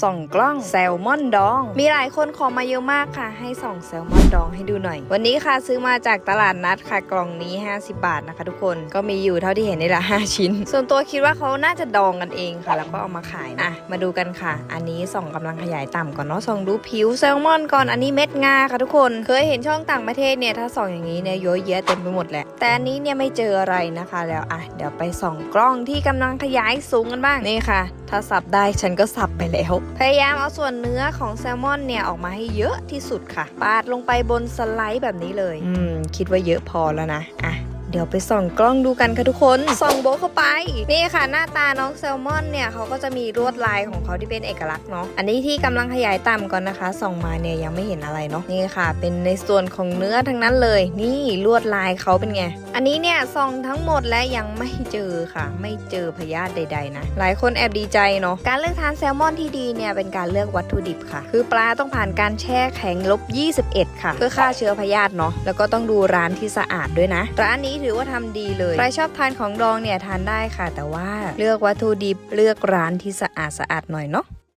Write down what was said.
ส่องกล้องแซลมอนดอง มีหลายคนขอมาเยอะมากค่ะ ให้ส่องแซลมอนดองให้ดูหน่อย วันนี้ค่ะซื้อมาจากตลาดนัดค่ะกล่องนี้ 50 บาทนะคะ ทุกคนก็มีอยู่เท่าที่เห็นนี่แหละ5ชิ้น ส่วนตัวคิดว่าเขาน่าจะดองกันเองค่ะ แล้วก็เอามาขายนะมาดูกันค่ะ อันนี้ส่องกำลังขยายต่ำก่อนเนาะส่องดูผิวแซลมอนก่อนอันนี้เม็ดงาค่ะทุกคน เคยเห็นช่องต่างประเทศเนี่ยถ้าส่องอย่างนี้เนี่ยเยอะแยะเต็มไปหมดแหละแต่อันนี้เนี่ยไม่เจออะไรนะคะ แล้วอะเดี๋ยวไปส่องกล้องที่กำลังขยายสูงกันบ้างนี่ค่ะ ถ้าสับได้ฉันก็สับไปแล้วพยายามเอาส่วนเนื้อของแซลมอนเนี่ยออกมาให้เยอะที่สุดค่ะ ปาดลงไปบนสไลด์แบบนี้เลย อืม คิดว่าเยอะพอแล้วนะ อะเดี๋ยวไปส่องกล้องดูกันค่ะทุกคน ส่องโบะเข้าไป นี่ค่ะหน้าตาน้องแซลมอนเนี่ยเขาก็จะมีลวดลายของเขาที่เป็นเอกลักษณ์เนาะ อันนี้ที่กำลังขยายต่ำก่อนนะคะ ส่องมาเนี่ยยังไม่เห็นอะไรเนาะ นี่ค่ะ เป็นในส่วนของเนื้อทั้งนั้นเลย นี่ลวดลายเขาเป็นไงอันนี้เนี่ยส่องทั้งหมดและยังไม่เจอค่ะ ไม่เจอพยาธิใด ๆ นะ หลายคนแอบดีใจเนาะการเลือกทานแซลมอนที่ดีเนี่ยเป็นการเลือกวัตถุดิบค่ะ คือปลาต้องผ่านการแช่แข็งลบ 21 ค่ะ เพื่อฆ่าเชื้อพยาธิเนาะแล้วก็ต้องดูร้านที่สะอาดด้วยนะ ร้านนี้ถือว่าทำดีเลยใครชอบทานของดองเนี่ยทานได้ค่ะ แต่ว่าเลือกวัตถุดิบเลือกร้านที่สะอาดสะอาดหน่อยเนาะ